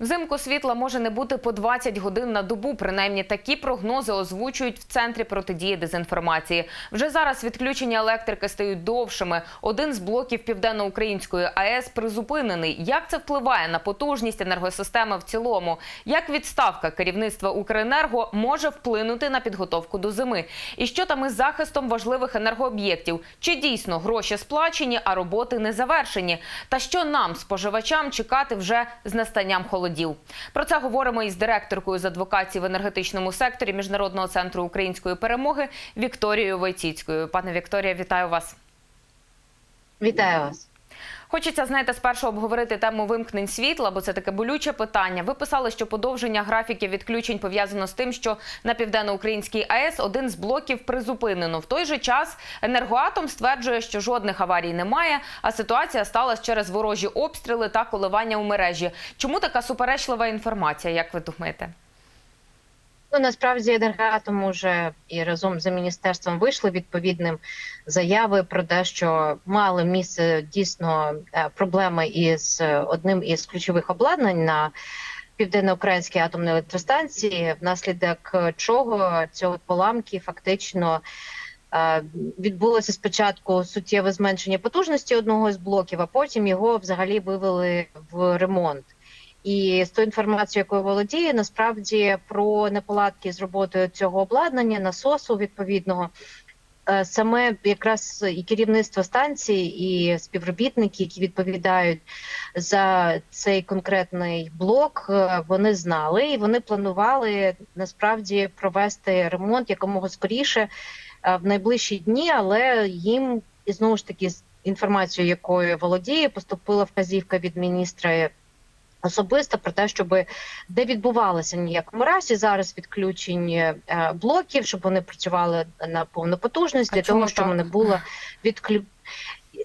Взимку світла може не бути по 20 годин на добу. Принаймні такі прогнози озвучують в центрі протидії дезінформації. Вже зараз відключення електрики стають довшими. Один з блоків південноукраїнської АЕС призупинений. Як це впливає на потужність енергосистеми в цілому? Як відставка керівництва Укренерго може вплинути на підготовку до зими? І що там із захистом важливих енергооб'єктів? Чи дійсно гроші сплачені, а роботи не завершені? Та що нам, споживачам, чекати вже з настанням холодів? Про це говоримо із директоркою з адвокації в енергетичному секторі Міжнародного центру української перемоги Вікторією Войціцькою. Пане Вікторія, вітаю вас. Вітаю вас. Хочеться, знаєте, спершу обговорити тему вимкнень світла, бо це таке болюче питання. Ви писали, що подовження графіків відключень пов'язано з тим, що на південноукраїнській АЕС один з блоків призупинено. В той же час енергоатом стверджує, що жодних аварій немає, а ситуація сталася через ворожі обстріли та коливання у мережі. Чому така суперечлива інформація? Як ви думаєте? Ну насправді енергоатом уже і разом з міністерством вийшли відповідним заяви про те, що мали місце дійсно е, проблеми із одним із ключових обладнань на південноукраїнській атомній електростанції, внаслідок чого цього поламки фактично. е, Відбулося спочатку суттєве зменшення потужності одного з блоків, а потім його взагалі вивели в ремонт. І з тою інформацією, якою володіє, насправді про неполадки з роботою цього обладнання, насосу відповідного, е, саме якраз і керівництво станції, і співробітники, які відповідають за цей конкретний блок, е, вони знали і вони планували насправді провести ремонт якомога скоріше е, в найближчі дні, але їм і знову ж таки з інформацією, якою володіє, поступила вказівка від міністра особисто про те, щоб де відбувалося ніякому разі зараз відключення е, блоків, щоб вони працювали на повну потужність для того, щоб не було відклю...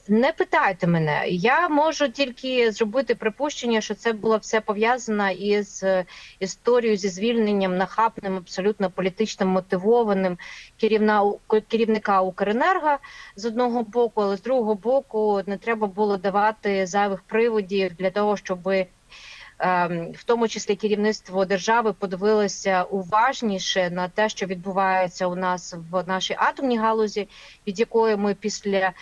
Не питайте мене, я можу тільки зробити припущення, що це було все пов'язано із е, історією зі звільненням нахабним, абсолютно політично мотивованим керівна керівника Укренерго з одного боку, але з другого боку не треба було давати зайвих приводів для того, щоби в тому числі керівництво держави подивилося уважніше на те, що відбувається у нас в нашій атомній галузі, від якої ми після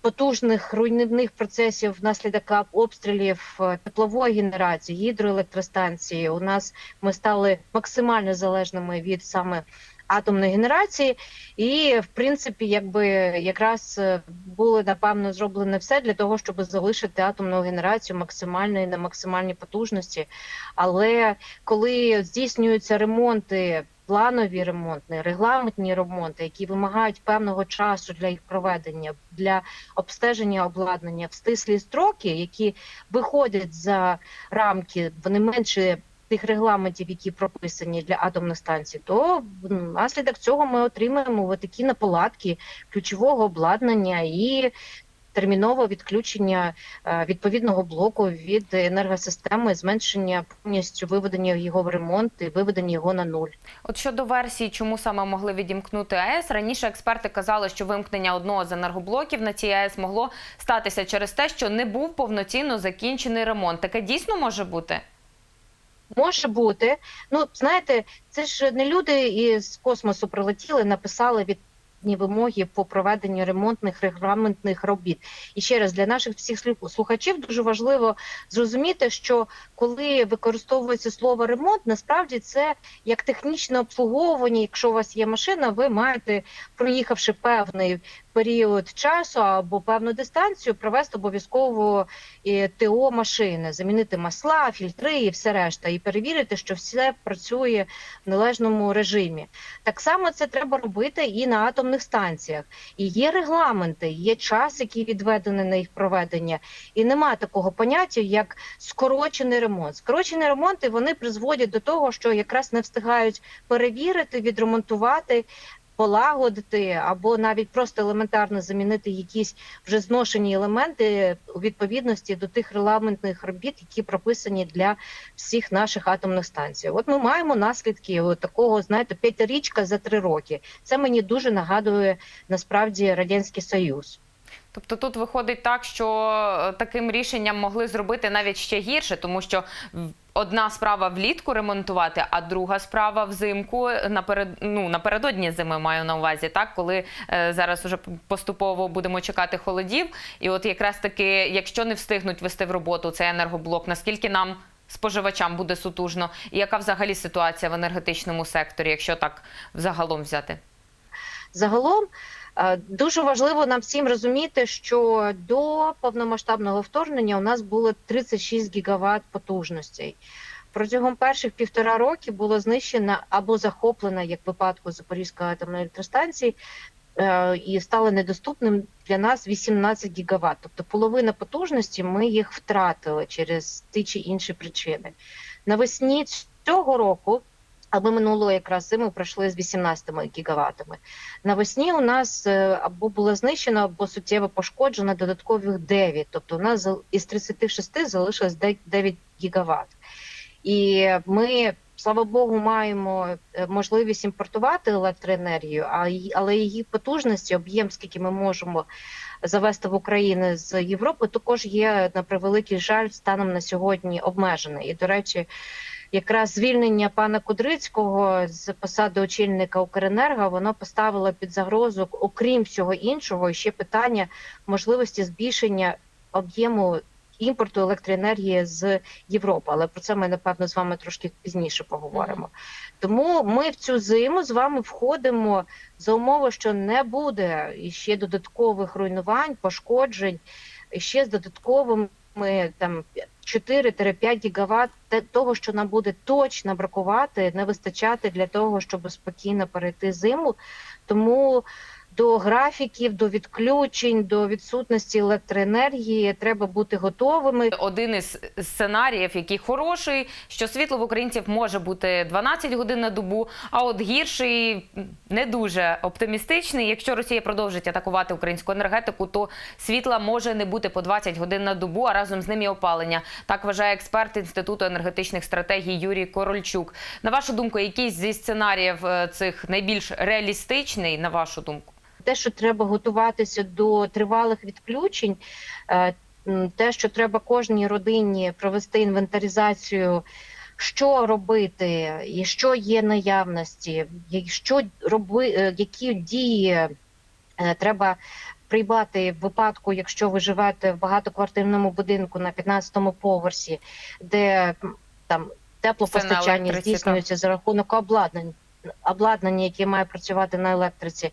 потужних руйнівних процесів внаслідок обстрілів е, теплової генерації, гідроелектростанції, у нас ми стали максимально залежними від саме атомної генерації, і в принципі, якби якраз е, було напевно зроблено все для того, щоб залишити атомну генерацію максимальної на максимальній потужності. Але коли здійснюються ремонти, планові ремонти, регламентні ремонти, які вимагають певного часу для їх проведення, для обстеження обладнання в стислі строки, які виходять за рамки, вони менше тих регламентів, які прописані для атомних станцій, то внаслідок цього ми отримаємо такі неполадки ключового обладнання і термінове відключення е, відповідного блоку від енергосистеми, зменшення повністю виведення його в ремонт і виведення його на нуль. От щодо версії, чому саме могли відімкнути АЕС, раніше експерти казали, що вимкнення одного з енергоблоків на цій АЕС могло статися через те, що не був повноцінно закінчений ремонт. Таке дійсно може бути? Може бути. Ну, знаєте, це ж не люди із космосу прилетіли, написали від вимоги по проведенню ремонтних регламентних робіт. І ще раз для наших всіх слух- слухачів дуже важливо зрозуміти, що коли використовується слово ремонт, насправді це як технічне обслуговування. Якщо у вас є машина, ви маєте, проїхавши певний період часу або певну дистанцію, провести обов'язково ТО машини, замінити масла, фільтри і все решта, і перевірити, що все працює в належному режимі. Так само це треба робити і на атомних станціях. І є регламенти, є час, який відведений на їх проведення, і немає такого поняття, як скорочений ремонт. Скорочені ремонти вони призводять до того, що якраз не встигають перевірити, відремонтувати. Полагодити або навіть просто елементарно замінити якісь вже зношені елементи у відповідності до тих регламентних робіт, які прописані для всіх наших атомних станцій. От ми маємо наслідки такого, знаєте, п'ятирічка за три роки. Це мені дуже нагадує насправді радянський союз. Тобто тут виходить так, що е, таким рішенням могли зробити навіть ще гірше, тому що Одна справа влітку ремонтувати, а друга справа взимку наперед, ну, напередодні зими маю на увазі, так коли е, зараз уже поступово будемо чекати холодів. І от якраз таки, якщо не встигнуть вести в роботу цей енергоблок, наскільки нам споживачам буде сутужно, і яка взагалі ситуація в енергетичному секторі, якщо так взагалом взяти? Загалом е, дуже важливо нам всім розуміти, що до повномасштабного вторгнення у нас було 36 гігават потужностей. Протягом перших півтора роки було знищено або захоплено, як випадку Запорізької атомної електростанції, е, і стало недоступним для нас 18 гігават. Тобто половина потужності ми їх втратили через ті чи інші причини. Навесні цього року. Аби минуло якраз зиму пройшли з 18 гігаватами. Навесні у нас е, або було знищено, або суттєво пошкоджено додаткових 9. Тобто у нас із 36 залишилось де- 9 гігават. І ми, слава Богу, маємо е, можливість імпортувати електроенергію, а але її потужності, об'єм, скільки ми можемо завести в Україну з Європи, також є на превеликий жаль станом на сьогодні обмежений. І до речі, якраз звільнення пана Кудрицького з посади очільника Укренерго воно поставило під загрозу, окрім всього іншого, ще питання можливості збільшення об'єму імпорту електроенергії з Європи. Але про це ми напевно з вами трошки пізніше поговоримо. Тому ми в цю зиму з вами входимо за умови, що не буде ще додаткових руйнувань, пошкоджень, ще з додатковими там 4-5 гігават того, що нам буде точно бракувати, не вистачати для того, щоб спокійно перейти зиму. Тому до графіків, до відключень, до відсутності електроенергії треба бути готовими. Один із сценаріїв, який хороший, що світло в українців може бути 12 годин на добу, а от гірший не дуже оптимістичний. Якщо Росія продовжить атакувати українську енергетику, то світла може не бути по 20 годин на добу, а разом з ним і опалення. Так вважає експерт інституту енергетичних стратегій Юрій Корольчук. На вашу думку, якийсь зі сценаріїв е, цих найбільш реалістичний, на вашу думку? Те, що треба готуватися до тривалих відключень, е, те, що треба кожній родині провести інвентаризацію, що робити, і що є наявності, і що роби, е, які дії е, треба приймати в випадку, якщо ви живете в багатоквартирному будинку на 15-му поверсі, де там теплопостачання здійснюється за рахунок обладнань. Обладнання, яке має працювати на електриці,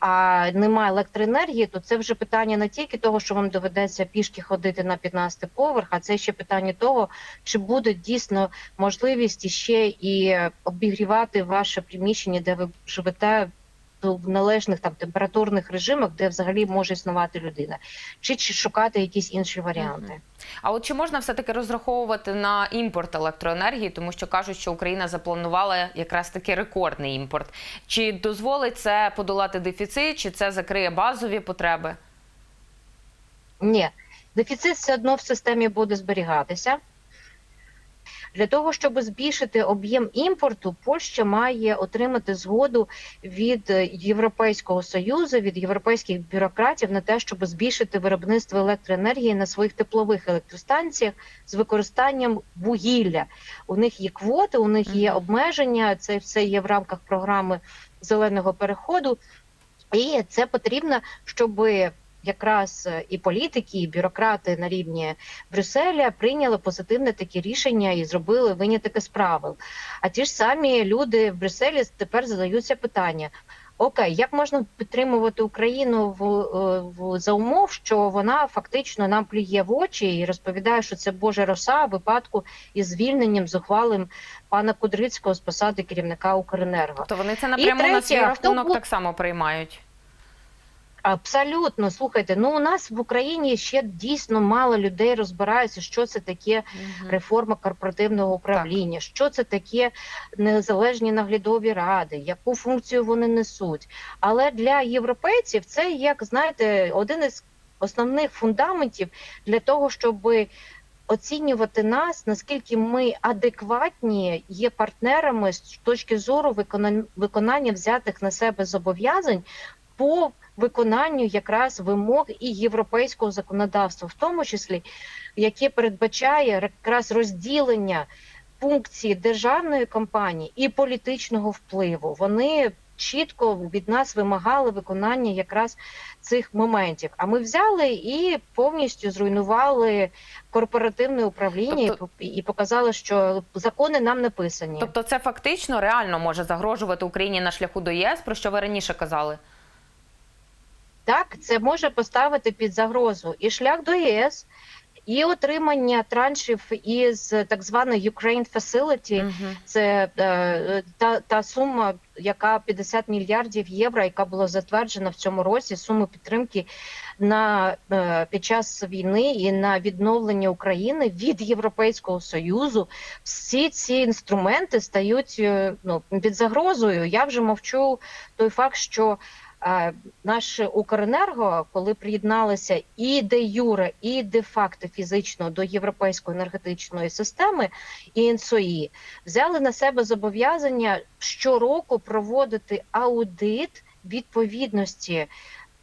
а немає електроенергії, то це вже питання не тільки того, що вам доведеться пішки ходити на 15 поверх, а це ще питання того, чи буде дійсно можливість ще і обігрівати ваше приміщення, де ви живете в належних там температурних режимах, де взагалі може існувати людина, чи, чи шукати якісь інші варіанти. А от чи можна все-таки розраховувати на імпорт електроенергії, тому що кажуть, що Україна запланувала якраз таки рекордний імпорт. Чи дозволить це подолати дефіцит, чи це закриє базові потреби? Ні, дефіцит все одно в системі буде зберігатися. Для того, щоб збільшити об'єм імпорту, Польща має отримати згоду від е, Європейського союзу, від європейських бюрократів на те, щоб збільшити виробництво електроенергії на своїх теплових електростанціях з використанням вугілля. У них є квоти, у них є обмеження. Це все є в рамках програми зеленого переходу, і це потрібно, щоб якраз е, і політики, і бюрократи на рівні Брюсселя прийняли позитивне таке рішення і зробили виняток із правил. А ті ж самі люди в Брюсселі тепер задаються питання. Окей, як можна підтримувати Україну в, е, в за умов, що вона фактично нам плює в очі і розповідає, що це Божа роса в випадку із звільненням зухвалим пана Кудрицького з посади керівника Укренерго? То вони це напряму на свій а хто рахунок так само приймають. Абсолютно слухайте. Ну у нас в Україні ще дійсно мало людей розбираються, що це таке реформа корпоративного управління, що це таке незалежні наглядові ради, яку функцію вони несуть. Але для європейців це як знаєте, один із основних фундаментів для того, щоб оцінювати нас, наскільки ми адекватні є партнерами з точки зору виконання взятих на себе зобов'язань по виконанню якраз вимог і європейського законодавства, в тому числі яке передбачає якраз розділення функції державної компанії і політичного впливу. Вони чітко від нас вимагали виконання якраз цих моментів. А ми взяли і повністю зруйнували корпоративне управління Тобто- і, і показали, що закони нам не писані. Тобто, це фактично реально може загрожувати Україні на шляху до ЄС, про що ви раніше казали. Так, це може поставити під загрозу і шлях до ЄС, і отримання траншів із так званої Ukraine Facility. Мгм. Це е, та, та сума, яка 50 мільярдів євро, яка була затверджена в цьому році, суми підтримки на е, під час війни і на відновлення України від Європейського союзу. Всі ці інструменти стають е, ну під загрозою. Я вже мовчу той факт, що е, наш Укренерго, коли приєдналися і де юре, і де факто фізично до європейської енергетичної системи і НСОІ, взяли на себе зобов'язання щороку проводити аудит відповідності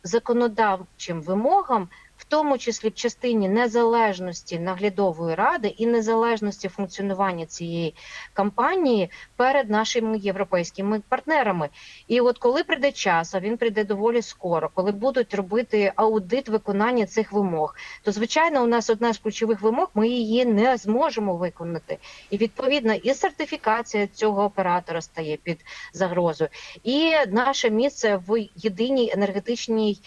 законодавчим вимогам, тому числі в частині незалежності наглядової ради і незалежності функціонування цієї компанії перед нашими європейськими партнерами. І от коли прийде час, а він прийде доволі скоро, коли будуть робити аудит виконання цих вимог, то звичайно у нас одна з ключових вимог, ми її не зможемо виконати. І відповідно і сертифікація цього оператора стає під загрозою, і наше місце в єдиній енергетичній.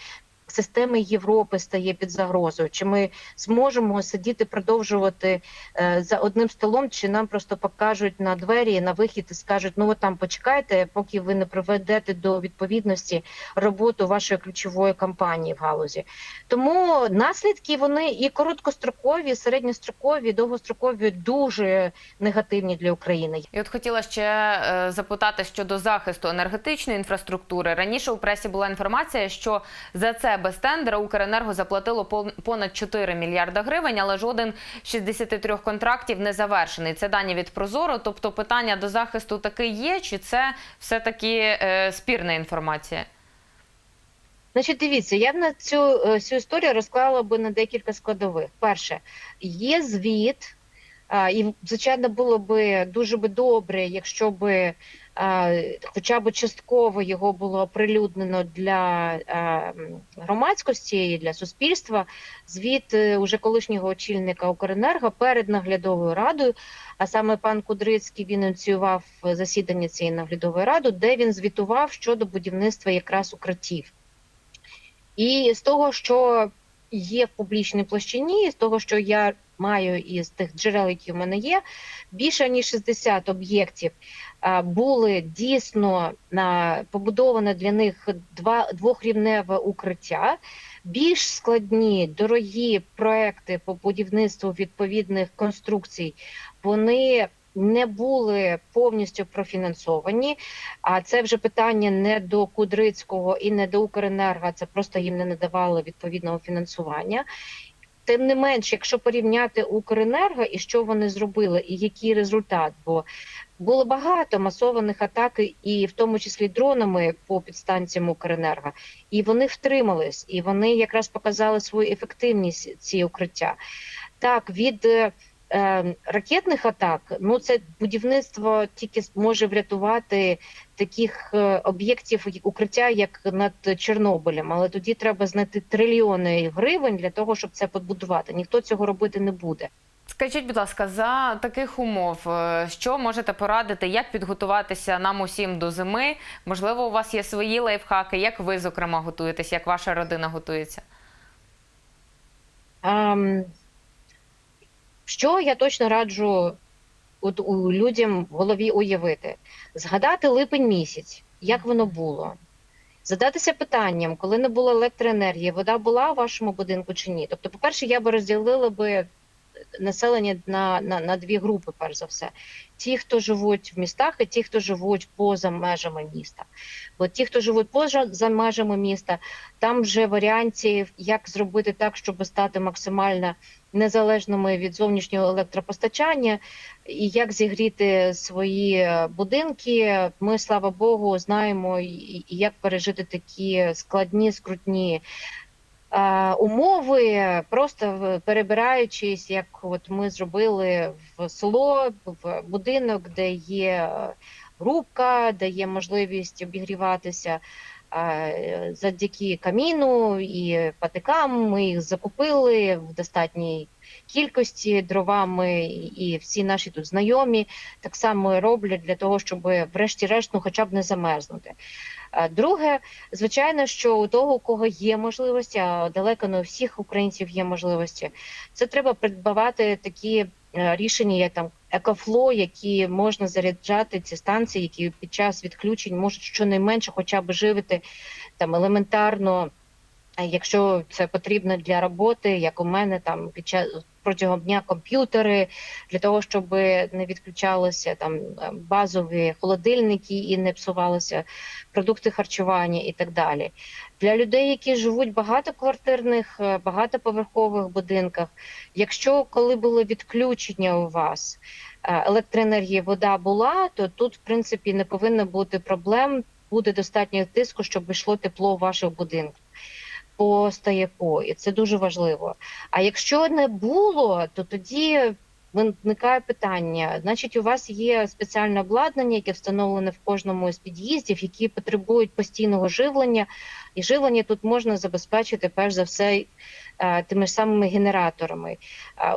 Системи Європи стає під загрозою. Чи ми зможемо сидіти, продовжувати е, за одним столом, чи нам просто покажуть на двері на вихід і скажуть: ну от там почекайте, поки ви не приведете до відповідності роботу вашої ключової компанії в галузі. Тому наслідки вони і короткострокові, і середньострокові, і довгострокові дуже негативні для України. І от хотіла ще е, запитати щодо захисту енергетичної інфраструктури. Раніше у пресі була інформація, що за це без тендера Укренерго заплатило пон- понад 4 мільярда гривень, але жоден з 63 контрактів не завершений. Це дані від Прозоро. Тобто питання до захисту таки є, чи це все таки е, спірна інформація? Значить, дивіться, я б на цю, е, цю історію розклала би на декілька складових. Перше, є звіт, і звичайно було би дуже би добре, якщо би хоча б частково його було оприлюднено для громадськості і для суспільства. Звіт е, уже колишнього очільника Укренерго перед наглядовою радою. А саме пан Кудрицький він ініціював засідання цієї наглядової ради, де він звітував щодо будівництва якраз укриттів. І з того, що є в публічній площині, з того, що я маю із тих джерел, які в мене є, більше ніж 60 об'єктів були дійсно на побудоване для них два двохрівневе укриття. Більш складні, дорогі проекти по будівництву відповідних конструкцій, вони не були повністю профінансовані. А це вже питання не до Кудрицького і не до Укренерго, це просто їм не надавали відповідного фінансування. Тим не менш, якщо порівняти Укренерго і що вони зробили, і який результат, бо було багато масованих атак, і в тому числі дронами по підстанціям Укренерго, і вони втримались, і вони якраз показали свою ефективність ці укриття. Так, від е, ракетних атак, ну це будівництво тільки може врятувати таких е, об'єктів укриття, як над Чорнобилем. Але тоді треба знайти трильйони гривень для того, щоб це побудувати. Ніхто цього робити не буде. Скажіть, будь ласка, за таких умов, е, що можете порадити, як підготуватися нам усім до зими? Можливо, у вас є свої лайфхаки, як ви, зокрема, готуєтесь, як ваша родина готується? Ем, що я точно раджу от у людям в голові уявити? Згадати липень місяць, як воно було. Задатися питанням, коли не було електроенергії, вода була у вашому будинку чи ні? Тобто, по-перше, я би розділила би населення на, на, на дві групи, перш за все: ті, хто живуть в містах, і ті, хто живуть поза межами міста. Бо ті, хто живуть поза за межами міста, там вже варіантів, як зробити так, щоб стати максимально незалежними від зовнішнього електропостачання, і як зігріти свої е, будинки. Ми, слава Богу, знаємо як пережити такі складні, скрутні умови, просто перебираючись, як от ми зробили в село, в будинок, де є е, рубка, де є можливість обігріватися. е, Завдяки каміну і патикам ми їх закупили в достатній кількості дровами, і всі наші тут знайомі так само роблять для того, щоб врешті-решт ну, хоча б не замерзнути. Друге, звичайно, що у того, у кого є можливості, а далеко не у всіх українців є можливості, це треба придбавати такі е, рішення, як там екофло, які можна заряджати ці станції, які під час відключень можуть щонайменше хоча б живити там елементарно. Якщо це потрібно для роботи, як у мене там під час протягом дня комп'ютери для того, щоб не відключалися там базові холодильники і не псувалися продукти харчування і так далі. Для людей, які живуть в багатоквартирних, е, багатоповерхових будинках, якщо коли було відключення у вас е, електроенергії, вода була, то тут в принципі не повинно бути проблем. Буде достатньо тиску, щоб йшло тепло у ваших будинках по стояку, і це дуже важливо. А якщо не було, то тоді виникає питання: значить, у вас є спеціальне обладнання, яке встановлене в кожному із під'їздів, які потребують постійного живлення, і живлення тут можна забезпечити перш за все тими ж самими генераторами.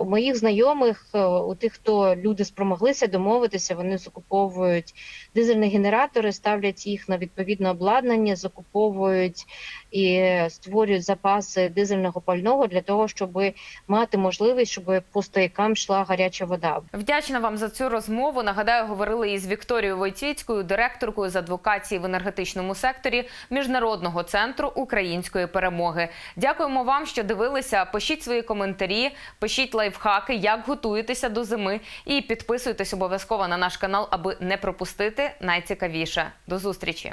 У моїх знайомих, е, у тих, хто люди спромоглися домовитися, вони закуповують дизельні генератори, ставлять їх на відповідне обладнання, закуповують і створюють запаси дизельного пального для того, щоб мати можливість, щоб по стоякам йшла гаряча вода. Вдячна вам за цю розмову. Нагадаю, говорили із Вікторією Войціцькою, директоркою з адвокації в енергетичному секторі Міжнародного центру української перемоги. Дякуємо вам, що дивилися. Пишіть свої коментарі, пишіть лайфхаки, як готуєтеся до зими, і підписуйтесь обов'язково на наш канал, аби не пропустити найцікавіше. До зустрічі.